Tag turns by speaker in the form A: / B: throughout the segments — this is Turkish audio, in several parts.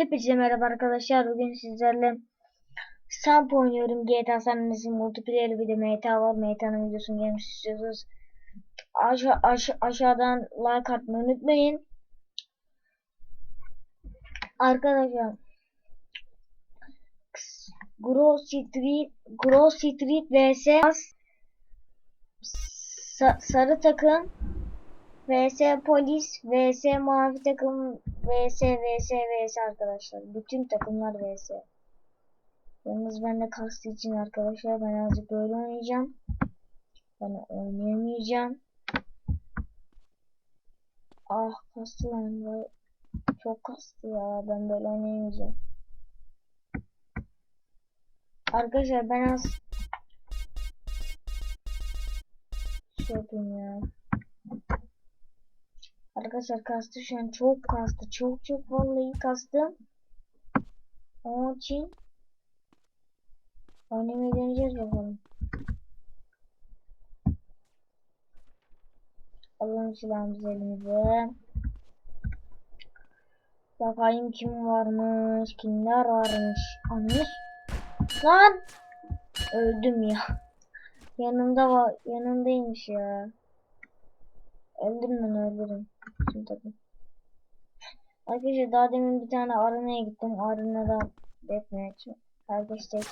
A: Hepinize merhaba arkadaşlar. Bugün sizlerle Samp oynuyorum. GTA San multiplayer bir de MTA var. MTA'nın videosunu gelmiş istiyorsanız aşağı, aşa aşağıdan like atmayı unutmayın. Arkadaşlar Grove Street Grove Street vs Sa- sarı takım vs polis vs mavi takım vs vs vs arkadaşlar. Bütün takımlar vs. Yalnız ben de kastı için arkadaşlar ben azıcık böyle oynayacağım. Ben oynayamayacağım. Ah kastı lan. Çok kastı ya. Ben böyle oynayamayacağım. Arkadaşlar ben az şey yapayım ya. Arkadaşlar kastı şu an çok kastı. Çok çok vallahi kastı. Onun için oynamayı deneyeceğiz bakalım. Alalım silahımızı elimize. Bakayım kim varmış, kimler varmış. Anmış. Lan! Öldüm ya. Yanımda var, yanımdaymış ya. Öldüm ben öldürüm. Şimdi tabii. Arkadaşlar daha demin bir tane arenaya gittim. Arenada deathmatch. Tek.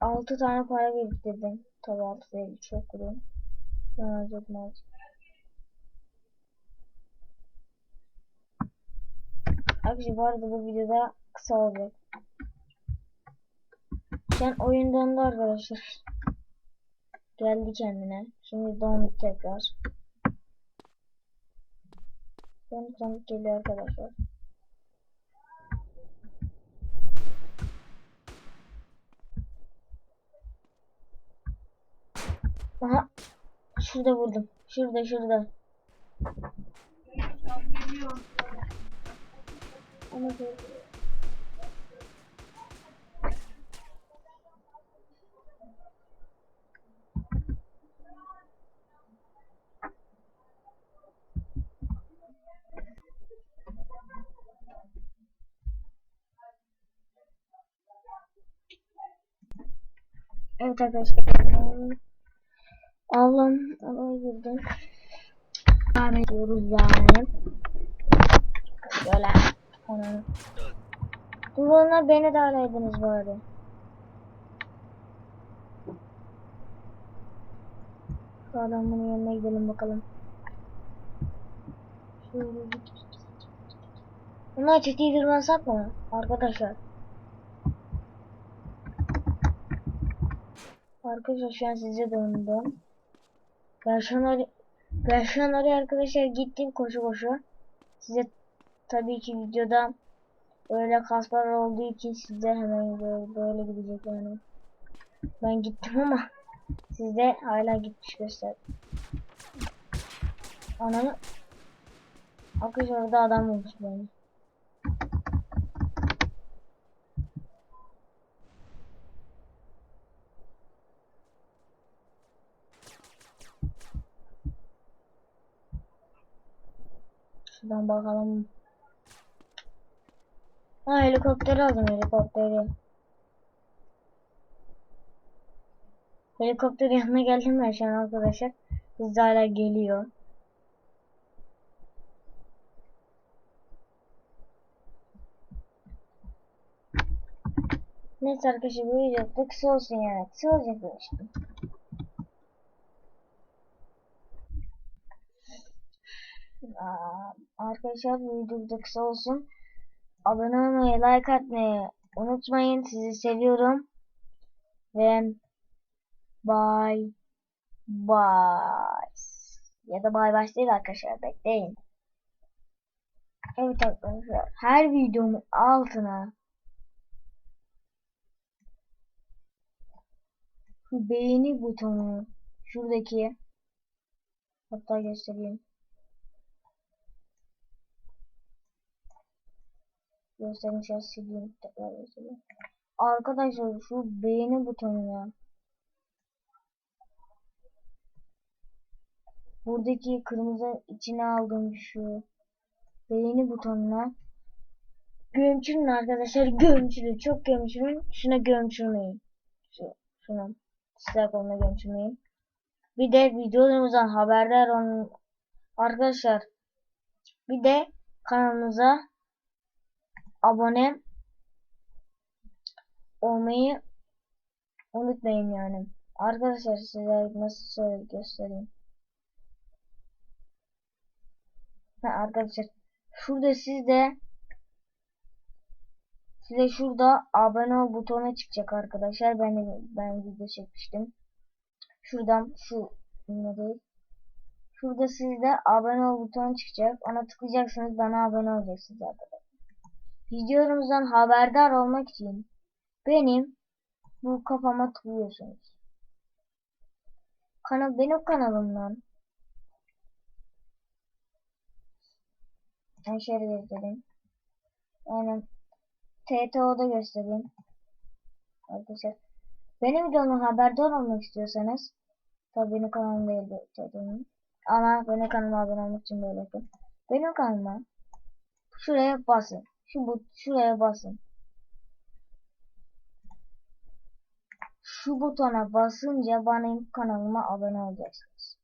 A: 6 tane para biriktirdim. Tabi 6 değil çok kurum. Ben öldürdüm artık. Arkadaşlar bu arada bu videoda kısa olacak. Sen oyun dondu arkadaşlar. Geldi kendine. Şimdi dondu tekrar. Dondu dondu geliyor arkadaşlar. Aha. Şurada vurdum. Şurada şurada. Ama Evet arkadaşlar. Allah'ım Allah'a girdim. Devam ediyoruz yani. Böyle. Onu. Duruna beni de araydınız bari. Şu adamın yanına gidelim bakalım. Şöyle. Bunlar çetiği tırmansak mı? Arkadaşlar. Arkadaşlar şu an size döndüm. Ben şu an, ben şu an oraya arkadaşlar gittim koşu koşu. Size tabii ki videoda öyle kaslar olduğu için size hemen böyle, böyle gidecek yani. Ben gittim ama sizde hala gitmiş göster. Ananı Arkadaşlar orada adam olmuş beni. Şuradan bakalım. Ha helikopteri aldım helikopteri. Helikopter yanına geldim ben şu an arkadaşlar. Hızlı hala geliyor. Neyse arkadaşlar bu video da kısa olsun yani. Kısa olacak bu işte. Aa, Arkadaşlar bu video da kısa olsun. Abone olmayı, like atmayı unutmayın. Sizi seviyorum. Ve bye bye. Ya da bye bye değil arkadaşlar. Bekleyin. Evet arkadaşlar. Her videomun altına şu beğeni butonu şuradaki hatta göstereyim. An sileyim tekrar göstereyim. Arkadaşlar şu beğeni butonuna buradaki kırmızı içine aldığım şu beğeni butonuna Gömçürün arkadaşlar gömçürün. Çok gömçürün. Şuna gömçürmeyin. Şu, şuna. Silah koluna gömçürmeyin. Bir de videolarımızdan haberdar olun. Arkadaşlar bir de kanalımıza abone olmayı unutmayın yani. Arkadaşlar size nasıl söyle göstereyim. Ha, arkadaşlar şurada sizde size şurada abone ol butonu çıkacak arkadaşlar. Ben ben video çekmiştim. Şuradan şu ne değil. Şurada sizde abone ol butonu çıkacak. Ona tıklayacaksınız. Bana abone olacaksınız arkadaşlar. Videolarımızdan haberdar olmak için benim bu kafama tıklıyorsunuz. Kanal benim kanalımdan ben şöyle göstereyim. Yani TTO'da göstereyim. Arkadaşlar. Benim videomdan haberdar olmak istiyorsanız tabi benim kanalım değil bu. Ama benim kanalıma abone olmak için böyle yapın. Benim kanalıma şuraya basın. Şu bu şuraya basın. Şu butona basınca benim kanalıma abone olacaksınız.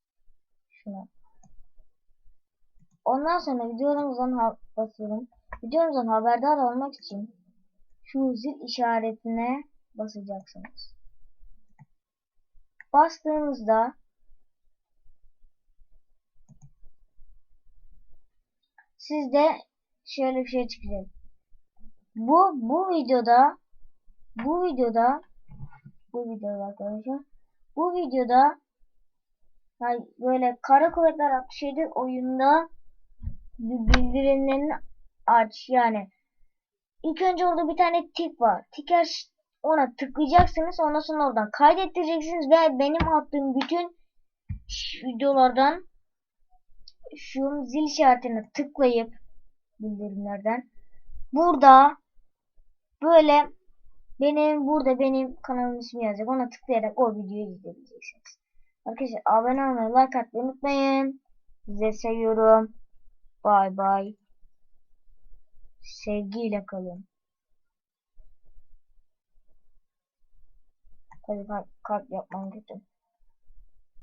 A: Şuna. Ondan sonra videolarımızdan basıyorum. Videomuzdan haberdar olmak için şu zil işaretine basacaksınız. Bastığınızda sizde şöyle bir şey çıkacak. Bu bu videoda bu videoda bu videoda arkadaşlar bu videoda yani böyle Kara Kuvvetler 67 oyunda bildirimlerini aç yani ilk önce orada bir tane tik var. Tiker ona tıklayacaksınız ondan sonra oradan kaydettireceksiniz ve benim attığım bütün videolardan şu zil işaretine tıklayıp bildirimlerden burada böyle benim burada benim kanalım ismi yazacak ona tıklayarak o videoyu izleyebileceksiniz arkadaşlar abone olmayı like atmayı unutmayın size seviyorum Bay bay. Sevgiyle kalın. Tabii kalp, kalp yapmam kötü.